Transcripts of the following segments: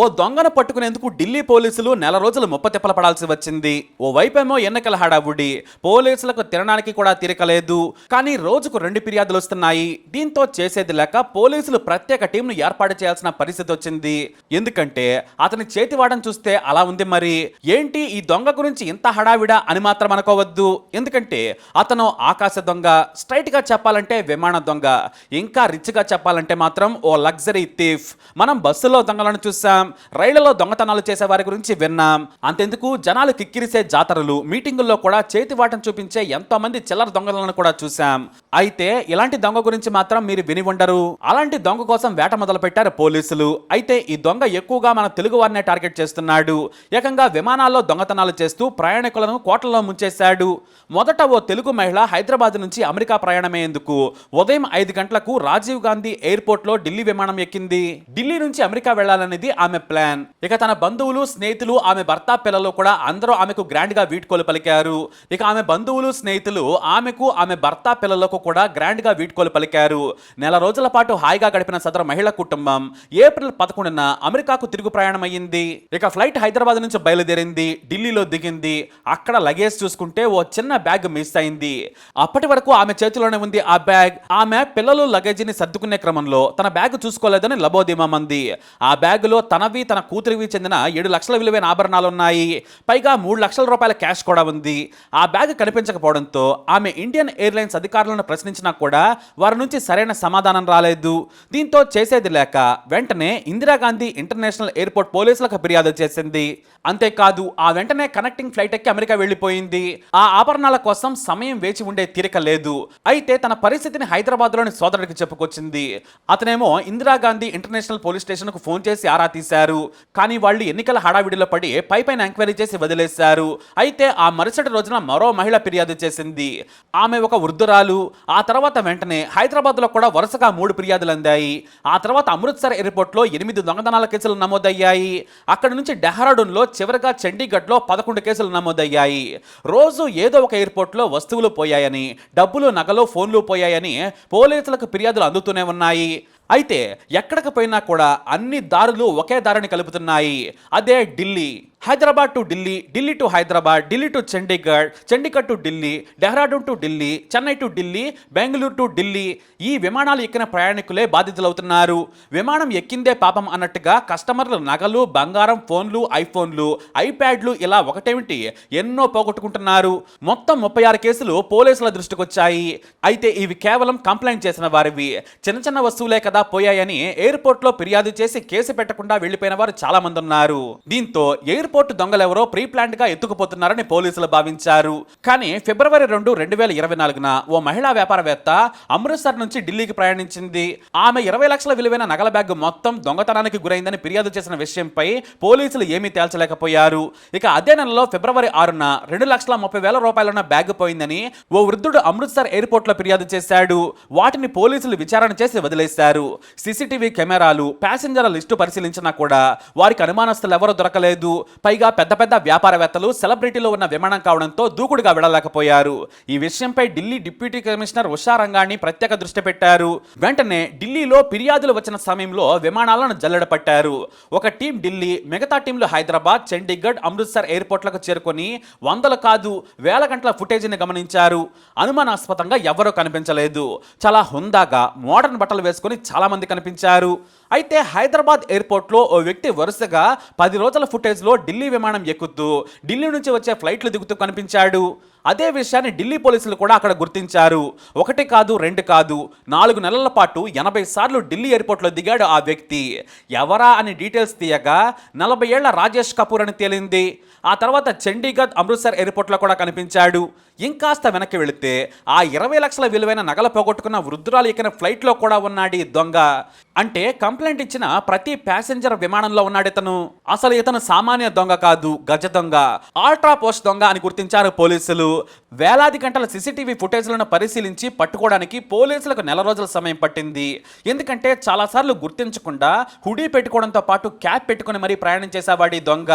ఓ దొంగను పట్టుకునేందుకు ఢిల్లీ పోలీసులు నెల రోజులు ముప్పతిప్పల పడాల్సి వచ్చింది. ఓ వైపేమో ఎన్నికల హడావుడి. పోలీసులకు తినడానికి కూడా తీరికలేదు. కానీ రోజుకు రెండు ఫిర్యాదులు వస్తున్నాయి. దీంతో చేసేది లేక పోలీసులు ప్రత్యేక టీంను ఏర్పాటు చేయాల్సిన పరిస్థితి వచ్చింది. ఎందుకంటే అతని చేతివాడని చూస్తే అలా ఉంది మరి. ఏంటి ఈ దొంగ గురించి ఇంత హడావిడా అని మాత్రం అనుకోవద్దు. ఎందుకంటే అతను ఆకాశ దొంగ స్ట్రైట్గా చెప్పాలంటే విమాన దొంగ ఇంకా రిచ్గా చెప్పాలంటే మాత్రం ఓ లగ్జరీ థీఫ్. మనం బస్సులో దొంగలను చూసాం రైళ్ళలో దొంగతనాలు చేసే వారి గురించి విన్నాం. అంతెందుకు? జనాలు కిక్కిరిసే జాతరలు మీటింగుల్లో కూడా చేతి వాటం చూపించే ఎంతో మంది చిల్లర దొంగలను కూడా చూసాం అయితే ఇలాంటి దొంగ గురించి మాత్రం మీరు విని ఉండరు. అలాంటి దొంగ కోసం వేట మొదలు పెట్టారు పోలీసులు. అయితే ఈ దొంగ ఎక్కువగా మన తెలుగు వారినే టార్గెట్ చేస్తున్నాడు. ఏకంగా విమానాల్లో దొంగతనాలు చేస్తూ ప్రయాణికులను కోట్లలో ముంచేశాడు. మొదట ఓ తెలుగు మహిళ హైదరాబాద్ నుంచి అమెరికా ప్రయాణమయ్యేందుకు ఉదయం ఐదు గంటలకు రాజీవ్ గాంధీ ఎయిర్పోర్ట్లో ఢిల్లీ విమానం ఎక్కింది. ఢిల్లీ నుంచి అమెరికా వెళ్ళాలనేది ఆమె ప్లాన్. ఇక తన బంధువులు స్నేహితులు ఆమె భర్త పిల్లలు కూడా అందరూ ఆమెకు గ్రాండ్గా వీడ్కోలు పలికారు. ఇక ఆమె బంధువులు స్నేహితులు ఆమెకు ఆమె భర్త పిల్లలకు కూడా గ్రాండ్గా వీడ్కోలు పలికారు. నెల రోజుల పాటు హాయిగా గడిపిన సదరు మహిళ కుటుంబం. ఏప్రిల్ పదకొండున అమెరికాకు తిరుగు ప్రయాణం అయ్యింది ఇక ఫ్లైట్ హైదరాబాద్ నుంచి బయలుదేరింది. ఢిల్లీలో దిగింది. అక్కడ లగేజ్ చూసుకుంటే ఓ చిన్న బ్యాగ్ మిస్ అయింది. అప్పటి వరకు ఆమె చేతిలోనే ఉంది ఆ బ్యాగ్. ఆమె పిల్లలు లగేజీని సర్దుకునే క్రమంలో తన బ్యాగ్ చూసుకోలేదని లబోదిమామంది. ఆ బ్యాగులో తనవి తన కూతురివి చెందిన ఏడు లక్షల విలువైన ఆభరణాలు ఉన్నాయి పైగా మూడు లక్షల రూపాయల క్యాష్ కూడా ఉంది. ఆ బ్యాగ్ కనిపించకపోవడంతో ఆమె ఇండియన్ ఎయిర్లైన్స్ అధికారులను ప్రశ్నించినా కూడా వారి నుంచి సరైన సమాధానం రాలేదు. దీంతో చేసేది లేక వెంటనే ఇందిరాగాంధీ ఇంటర్నేషనల్ ఎయిర్పోర్ట్ పోలీసులకు ఫిర్యాదు చేసింది. అంతేకాదు ఆ వెంటనే కనెక్టింగ్ ఫ్లైట్ ఎక్కి అమెరికా వెళ్ళిపోయింది ఆ ఆభరణాల కోసం సమయం వేచి ఉండే తీరిక లేదు. అయితే తన పరిస్థితిని హైదరాబాద్లోని సోదరుడికి చెప్పుకొచ్చింది. అతనేమో ఇందిరాగాంధీ ఇంటర్నేషనల్ పోలీస్ స్టేషన్కు ఫోన్ చేసి ఆరా తీశారు కానీ వాళ్ళు ఎన్నికల హడావిడిలో పడి పై పైన ఎంక్వైరీ చేసి వదిలేశారు. అయితే ఆ మరుసటి రోజున మరో మహిళ ఫిర్యాదు చేసింది. ఆమె ఒక వృద్ధురాలు. ఆ తర్వాత వెంటనే హైదరాబాద్లో కూడా వరుసగా మూడు ఫిర్యాదులు అందాయి. ఆ తర్వాత అమృత్సర్ ఎయిర్పోర్ట్లో ఎనిమిది దొంగతనాల కేసులు నమోదయ్యాయి. అక్కడి నుంచి డెహ్రాడూన్లో చివరిగా చండీగఢ్లో పదకొండు కేసులు నమోదయ్యాయి. రోజు ఏదో ఒక ఎయిర్పోర్ట్లో వస్తువులు పోయాయని డబ్బులు నగలు ఫోన్లు పోయాయని పోలీసులకు ఫిర్యాదులు అందుతూనే ఉన్నాయి. అయితే ఎక్కడికి పోయినా కూడా అన్ని దారులు ఒకే దారిని కలుపుతున్నాయి. అదే Delhi. Hyderabad to Delhi Delhi to Hyderabad Delhi to Chandigarh Chandigarh to Delhi Dehradun to Delhi Chennai to Delhi Bengaluru to Delhi ఈ విమానాలు ఎక్కిన ప్రయాణికులే బాధితులవుతున్నారు. విమానం ఎక్కిందే పాపం అన్నట్టుగా కస్టమర్లు నగలు బంగారం ఫోన్లు ఐఫోన్లు ఐప్యాడ్లు ఇలా ఒకటేమిటి ఎన్నో పోగొట్టుకుంటున్నారు. మొత్తం ముప్పై ఆరు కేసులు పోలీసుల దృష్టికొచ్చాయి. అయితే ఇవి కేవలం కంప్లైంట్ చేసిన వారివి. చిన్న చిన్న వస్తువులే కదా పోయాయని ఎయిర్పోర్ట్లో ఫిర్యాదు చేసి కేసు పెట్టకుండా వెళ్ళిపోయిన వారు చాలా మంది ఉన్నారు దీంతో ఎయిర్పోర్ట్ దొంగలెవరో ప్రీ ప్లాంట్గా ఎత్తుకుపోతున్నారని పోలీసులు భావించారు. కానీ ఫిబ్రవరి రెండు రెండు వేల ఇరవై నాలుగున ఓ మహిళా వ్యాపారవేత్త అమృత్సర్ నుంచి ఢిల్లీకి ప్రయాణించింది. ఆమె ఇరవై లక్షల విలువైన నగల బ్యాగ్ మొత్తం దొంగతనానికి గురైందని ఫిర్యాదు చేసిన విషయంపై పోలీసులు ఏమీ తేల్చలేకపోయారు. ఇక అదే నెలలో ఫిబ్రవరి ఆరున రెండు లక్షల ముప్పై వేల రూపాయలున్న బ్యాగ్ పోయిందని ఓ వృద్ధుడు అమృత్సర్ ఎయిర్పోర్ట్లో ఫిర్యాదు చేశాడు. వాటిని పోలీసులు విచారణ చేసి వదిలేశారు. సీసీటీవీ కెమెరాలు ప్యాసింజర్ల లిస్టు పరిశీలించినా కూడా వారికి అనుమానస్తులు ఎవరూ దొరకలేదు. పైగా పెద్ద పెద్ద వ్యాపారవేత్తలు సెలబ్రిటీలో ఉన్న విమానం కావడంతో దూకుడుగా విడలేకపోయారు ఈ విషయంపై ఢిల్లీ డిప్యూటీ కమిషనర్ ఉషా రంగాన్ని ప్రత్యేక దృష్టి పెట్టారు. వెంటనే ఢిల్లీలో ఫిర్యాదులు వచ్చిన సమయంలో విమానాలను జల్లెడ పట్టారు. ఒక టీం ఢిల్లీ మిగతా టీంలు హైదరాబాద్ చండీగఢ్ అమృత్సర్ ఎయిర్పోర్ట్లకు చేరుకొని వందలు కాదు వేల గంటల ఫుటేజీని గమనించారు. అనుమానాస్పదంగా ఎవరూ కనిపించలేదు. చాలా హుందాగా మోడర్న్ బట్టలు వేసుకొని చాలామంది కనిపించారు. అయితే హైదరాబాద్ ఎయిర్పోర్ట్లో ఓ వ్యక్తి వరుసగా పది రోజుల ఫుటేజ్లో ఢిల్లీ విమానం ఎక్కుతూ ఢిల్లీ నుంచి వచ్చే ఫ్లైట్లు దిగుతూ కనిపించాడు. అదే విషయాన్ని ఢిల్లీ పోలీసులు కూడా అక్కడ గుర్తించారు. ఒకటి కాదు రెండు కాదు నాలుగు నెలల పాటు ఎనభై సార్లు ఢిల్లీ ఎయిర్పోర్ట్లో దిగాడు ఆ వ్యక్తి. ఎవరా అని డీటెయిల్స్ తీయగా నలభై ఏళ్ళ రాజేష్ కపూర్ అని తేలింది. ఆ తర్వాత చండీగఢ్ అమృత్సర్ ఎయిర్పోర్ట్లో కూడా కనిపించాడు. ఇంకాస్త వెనక్కి వెళితే ఆ ఇరవై లక్షల విలువైన నగల పోగొట్టుకున్న వృద్ధురాలు ఎక్కిన ఫ్లైట్లో కూడా ఉన్నాడు ఈ దొంగ. అంటే కంప్లైంట్ ఇచ్చిన ప్రతి ప్యాసింజర్ విమానంలో ఉన్నాడు ఇతను. అసలు ఇతను సామాన్య దొంగ కాదు గజ దొంగ. ఆల్ట్రా పోస్ట్ దొంగ అని గుర్తించారు పోలీసులు. వేలాది గంటల సీసీటీవీ ఫుటేజ్లను పరిశీలించి పట్టుకోవడానికి పోలీసులకు నెల రోజుల సమయం పట్టింది. ఎందుకంటే చాలాసార్లు గుర్తించకుండా హుడీ పెట్టుకోవడంతో పాటు క్యాప్ పెట్టుకుని మరీ ప్రయాణం చేసేవాడి దొంగ.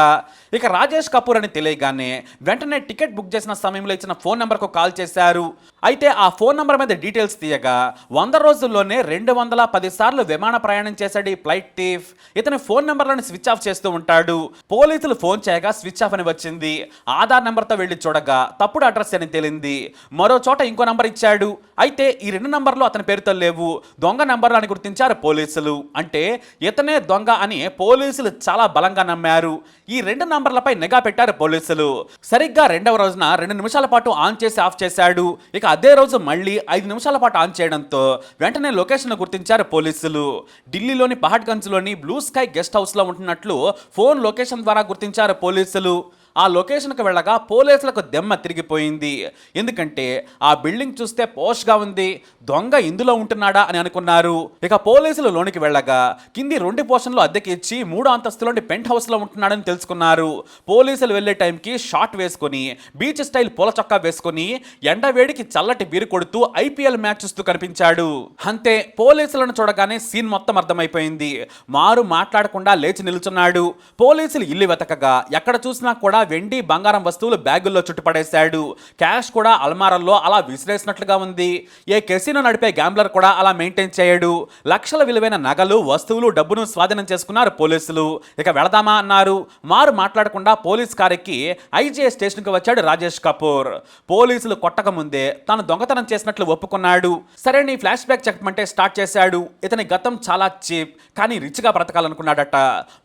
ఇక రాజేష్ కపూర్ అని తెలియగానే వెంటనే టికెట్ బుక్ చేసిన సమయంలో ఇచ్చిన ఫోన్ నెంబర్కు కాల్ చేశారు. అయితే ఆ ఫోన్ నెంబర్ మీద డీటెయిల్స్ తీయగా వంద రోజుల్లోనే రెండు వందల పది సార్లు విమాన ప్రయాణం చేశాడు ఈ ఫ్లైట్ టీఫ్. ఇతని ఫోన్ నెంబర్లను స్విచ్ ఆఫ్ చేస్తూ ఉంటాడు. పోలీసులు ఫోన్ చేయగా స్విచ్ ఆఫ్ అని వచ్చింది. ఆధార్ నెంబర్తో వెళ్ళి చూడగా తప్పుడు అడ్రస్ అని తేలింది. మరో చోట ఇంకో నంబర్ ఇచ్చాడు. అయితే ఈ రెండు నంబర్లు అతని పేరుతో లేవు. దొంగ నంబర్లు అని గుర్తించారు పోలీసులు. అంటే ఇతనే దొంగ అని పోలీసులు చాలా బలంగా నమ్మారు. ఈ రెండు నంబర్లపై నిఘా పెట్టారు పోలీసులు. సరిగ్గా రెండవ రోజున రెండు నిమిషాల పాటు ఆన్ చేసి ఆఫ్ చేశాడు. ఇక అదే రోజు మళ్ళీ ఐదు నిమిషాల పాటు ఆన్ చేయడంతో వెంటనే లొకేషన్ గుర్తించారు పోలీసులు. ఢిల్లీలోని పహడ్గంజ్లోని బ్లూ స్కై గెస్ట్ హౌస్లో ఉంటున్నట్లు ఫోన్ లొకేషన్ ద్వారా గుర్తించారు పోలీసులు. ఆ లొకేషన్కి వెళ్ళగా పోలీసులకు దెమ్మ తిరిగిపోయింది. ఎందుకంటే ఆ బిల్డింగ్ చూస్తే పోష్గా ఉంది దొంగ ఇందులో ఉంటున్నాడా అని అనుకున్నారు. ఇక పోలీసులు లోనికి వెళ్ళగా కింది రెండు పోర్షన్లు అద్దెకి ఇచ్చి మూడో అంతస్తులోని పెంట్ హౌస్లో ఉంటున్నాడని తెలుసుకున్నారు. పోలీసులు వెళ్ళే టైంకి షార్ట్ వేసుకొని బీచ్ స్టైల్ పూల చొక్కా వేసుకొని ఎండవేడికి చల్లటి బీరు కొడుతూ ఐపీఎల్ మ్యాచ్ చూస్తూ కనిపించాడు. అంతే పోలీసులను చూడగానే సీన్ మొత్తం అర్థమైపోయింది. మారు మాట్లాడకుండా లేచి నిల్చున్నాడు. పోలీసులు ఇల్లు వెతకగా ఎక్కడ చూసినా కూడా వెండి బంగారం వస్తువులు బ్యాగుల్లో చుట్టుపడేశాడు. క్యాష్ కూడా అల్మారాల్లో అలా విసిరేసినట్లుగా ఉంది. ఏ కెసినో నడిపే గ్యాంబ్లర్ కూడా అలా మెయింటైన్ చేయడు. లక్షల విలువైన నగలు వస్తువులు డబ్బును స్వాధీనం చేసుకున్నారు పోలీసులు. ఇక వెళదామా అన్నారు. మారు మాట్లాడకుండా పోలీస్ కారెక్కి ఐజీఏ స్టేషన్కి వచ్చాడు రాజేష్ కపూర్. పోలీసులు కొట్టక ముందే తాను దొంగతనం చేసినట్లు ఒప్పుకున్నాడు. సరే నీ ఫ్లాష్ బ్యాక్ చెప్పమంటే స్టార్ట్ చేశాడు. ఇతని గతం చాలా చీప్ కానీ రిచ్గా బ్రతకాలనుకున్నాడట.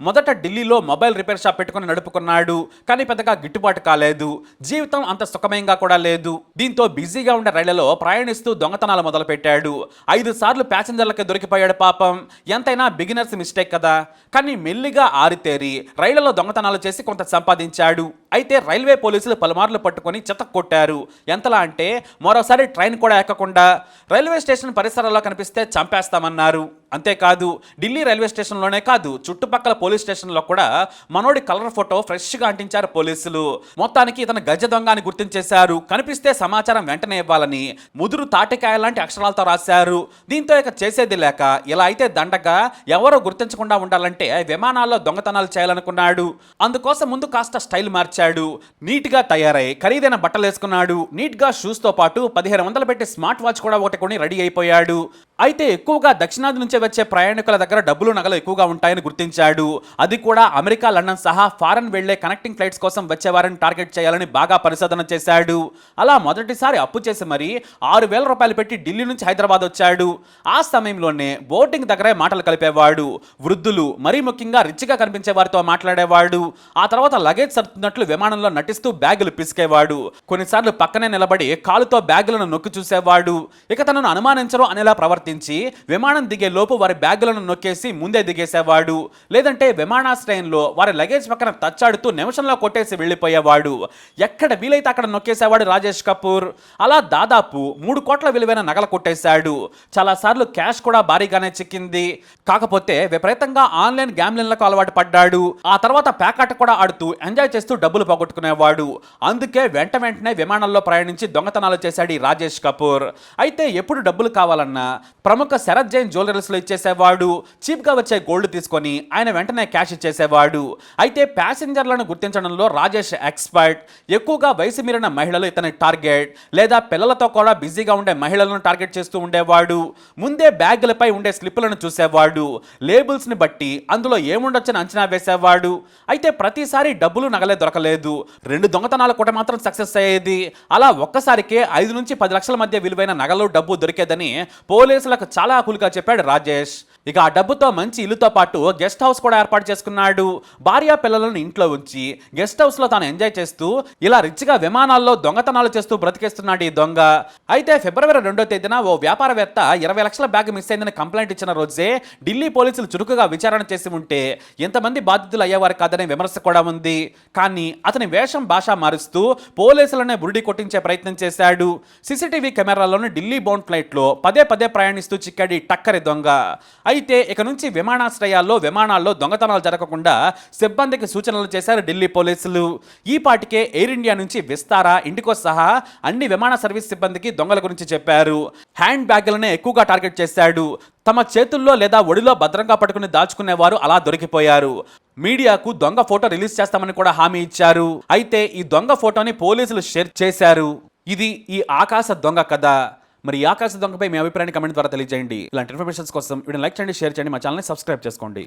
మొదట ఢిల్లీలో మొబైల్ రిపేర్ షాప్ పెట్టుకుని నడుపుకున్నాడు. కానీ పెద్దగా గిట్టుబాటు కాలేదు జీవితం అంత సుఖమయంగా కూడా లేదు. దీంతో బిజీగా ఉండే రైళ్ళలో ప్రయాణిస్తూ దొంగతనాలు మొదలుపెట్టాడు. ఐదు సార్లు ప్యాసింజర్లకి దొరికిపోయాడు పాపం. ఎంతైనా బిగినర్స్ మిస్టేక్ కదా. కానీ మెల్లిగా ఆరితేరి రైళ్ళలో దొంగతనాలు చేసి కొంత సంపాదించాడు. అయితే రైల్వే పోలీసులు పలుమార్లు పట్టుకొని చెత్త కొట్టారు. ఎంతలా అంటే మరోసారి ట్రైన్ కూడా ఎక్కకుండా రైల్వే స్టేషన్ పరిసరాల్లో కనిపిస్తే చంపేస్తామన్నారు. అంతేకాదు ఢిల్లీ రైల్వే స్టేషన్లోనే కాదు చుట్టుపక్కల పోలీస్ స్టేషన్లో కూడా మనోడి కలర్ ఫోటో ఫ్రెష్గా అంటించారు పోలీసులు. మొత్తానికి ఇతను గజ దొంగ అని గుర్తించేశారు. కనిపిస్తే సమాచారం వెంటనే ఇవ్వాలని ముదురు తాటికాయ లాంటి అక్షరాలతో రాశారు. దీంతో ఇక చేసేది లేక ఇలా అయితే దండగా ఎవరో గుర్తించకుండా ఉండాలంటే విమానాల్లో దొంగతనాలు చేయాలనుకున్నాడు. అందుకోసం ముందు కాస్త స్టైల్ మార్చాడు. నీట్గా తయారై ఖరీదైన బట్టలు వేసుకున్నాడు నీట్గా షూస్తో పాటు పదిహేను వందలు పెట్టి స్మార్ట్ వాచ్ కూడా ఒకటి కొని రెడీ అయిపోయాడు. అయితే ఎక్కువగా దక్షిణాది నుంచి వచ్చే ప్రయాణికుల దగ్గర డబ్బులు నగలు ఎక్కువగా ఉంటాయని గుర్తించాడు. అది కూడా అమెరికా లండన్ సహా ఫారెన్ వెళ్ళే కనెక్టింగ్ ఫ్లైట్స్ కోసం వచ్చేవారిని టార్గెట్ చేయాలని బాగా పరిశోధన చేశాడు. అలా మొదటిసారి అప్పు చేసి మరి ఆరు వేల రూపాయలు పెట్టి ఢిల్లీ నుంచి హైదరాబాద్ వచ్చాడు. ఆ సమయంలోనే బోర్డింగ్ దగ్గరే మాటలు కలిపేవాడు. వృద్ధులు మరీ ముఖ్యంగా రిచ్గా కనిపించే వారితో మాట్లాడేవాడు. ఆ తర్వాత లగేజ్ సర్దుతున్నట్లు విమానంలో నటిస్తూ బ్యాగులు పిసికేవాడు. కొన్నిసార్లు పక్కనే నిలబడి కాలుతో బ్యాగులను నొక్కి చూసేవాడు. ఇక తనను అనుమానించరు అనేలా ప్రవర్తి పట్టించి విమానం దిగే లోపు వారి బ్యాగులను నొక్కేసి ముందే దిగేసేవాడు. లేదంటే విమానాశ్రయంలో వారి లగేజ్ పక్కన తచ్చాడుతూ నిమిషంలో కొట్టేసి వెళ్ళిపోయేవాడు. ఎక్కడ వీలైతే అక్కడ నొక్కేసేవాడు రాజేష్ కపూర్. అలా దాదాపు మూడు కోట్ల విలువైన నగలు కొట్టేశాడు. చాలాసార్లు క్యాష్ కూడా భారీగానే చిక్కింది. కాకపోతే విపరీతంగా ఆన్లైన్ గ్యామ్లిన్లకు అలవాటు పడ్డాడు. ఆ తర్వాత ప్యాకాట కూడా ఆడుతూ ఎంజాయ్ చేస్తూ డబ్బులు పోగొట్టుకునేవాడు. అందుకే వెంట వెంటనే విమానంలో ప్రయాణించి దొంగతనాలు చేశాడు ఈ రాజేష్ కపూర్. అయితే ఎప్పుడు డబ్బులు కావాలన్నా ప్రముఖ శరత్ జైన్ జ్యువెలరీస్లో ఇచ్చేసేవాడు చీప్గా వచ్చే గోల్డ్ తీసుకొని ఆయన వెంటనే క్యాష్ ఇచ్చేసేవాడు. అయితే ప్యాసింజర్లను గుర్తించడంలో రాజేష్ ఎక్స్పర్ట్ ఎక్కువగా వయసు మీరిన మహిళలు ఇతని టార్గెట్ లేదా పిల్లలతో కూడా బిజీగా ఉండే మహిళలను టార్గెట్ చేస్తూ ఉండేవాడు. ముందే బ్యాగులపై ఉండే స్లిప్పులను చూసేవాడు. లేబుల్స్ని బట్టి అందులో ఏముండొచ్చని అంచనా వేసేవాడు. అయితే ప్రతిసారి డబ్బులు నగలే దొరకలేదు. రెండు దొంగతనాలు కూడా మాత్రం సక్సెస్ అయ్యేది. అలా ఒక్కసారికే ఐదు నుంచి పది లక్షల మధ్య విలువైన నగలు డబ్బు దొరికేదని పోలీసులు పోలీసులకు చాలా ఆకులుగా చెప్పాడు రాజేష్. ఇక ఆ డబ్బుతో మంచి ఇల్లుతో పాటు గెస్ట్ హౌస్ కూడా ఏర్పాటు చేసుకున్నాడు. భార్య పిల్లలను ఇంట్లో ఉంచి గెస్ట్ హౌస్లో తాను ఎంజాయ్ చేస్తూ ఇలా రిచ్గా విమానాల్లో దొంగతనాలు చేస్తూ బ్రతికేస్తున్నాడు ఈ దొంగ. అయితే ఫిబ్రవరి రెండో తేదీన ఓ వ్యాపారవేత్త ఇరవై లక్షల బ్యాగ్ మిస్ అయిందని కంప్లైంట్ ఇచ్చిన రోజే ఢిల్లీ పోలీసులు చురుకుగా విచారణ చేసి ఉంటే ఎంతమంది బాధితులు అయ్యేవారు కాదనే విమర్శ కూడా ఉంది. కానీ అతని వేషం భాష మారుస్తూ పోలీసులనే బురిడి కొట్టించే ప్రయత్నం చేశాడు. సీసీటీవీ కెమెరాలోని ఢిల్లీ బౌండ్ ఫ్లైట్లో పదే పదే ప్రయాణిస్తూ చిక్కాడి టక్కరి దొంగ. అయితే ఇక నుంచి విమానాశ్రయాల్లో విమానాల్లో దొంగతనాలు జరగకుండా సిబ్బందికి సూచనలు చేశారు ఢిల్లీ పోలీసులు. ఈ పాటికే ఎయిర్ ఇండియా నుంచి విస్తారా ఇండికో సహా అన్ని విమాన సర్వీస్ సిబ్బందికి దొంగల గురించి చెప్పారు. హ్యాండ్ బ్యాగులనే ఎక్కువగా టార్గెట్ చేశాడు. తమ చేతుల్లో లేదా ఒడిలో భద్రంగా పట్టుకుని దాచుకునేవారు అలా దొరికిపోయారు. మీడియాకు దొంగ ఫోటో రిలీజ్ చేస్తామని కూడా హామీ ఇచ్చారు. అయితే ఈ దొంగ ఫోటోని పోలీసులు షేర్ చేశారు. ఇది ఈ ఆకాశ దొంగ కథ. మరి ఈ ఆకాశ దొంగపై మీ అభిప్రాయాన్ని కమెంట్ ద్వారా తెలియజేయండి. ఇలాంటి ఇన్ఫర్మేషన్స్ కోసం వీడియో లైక్ చేయండి షేర్ చేయండి మా ఛానల్ని సబ్స్క్రైబ్ చేసుకోండి.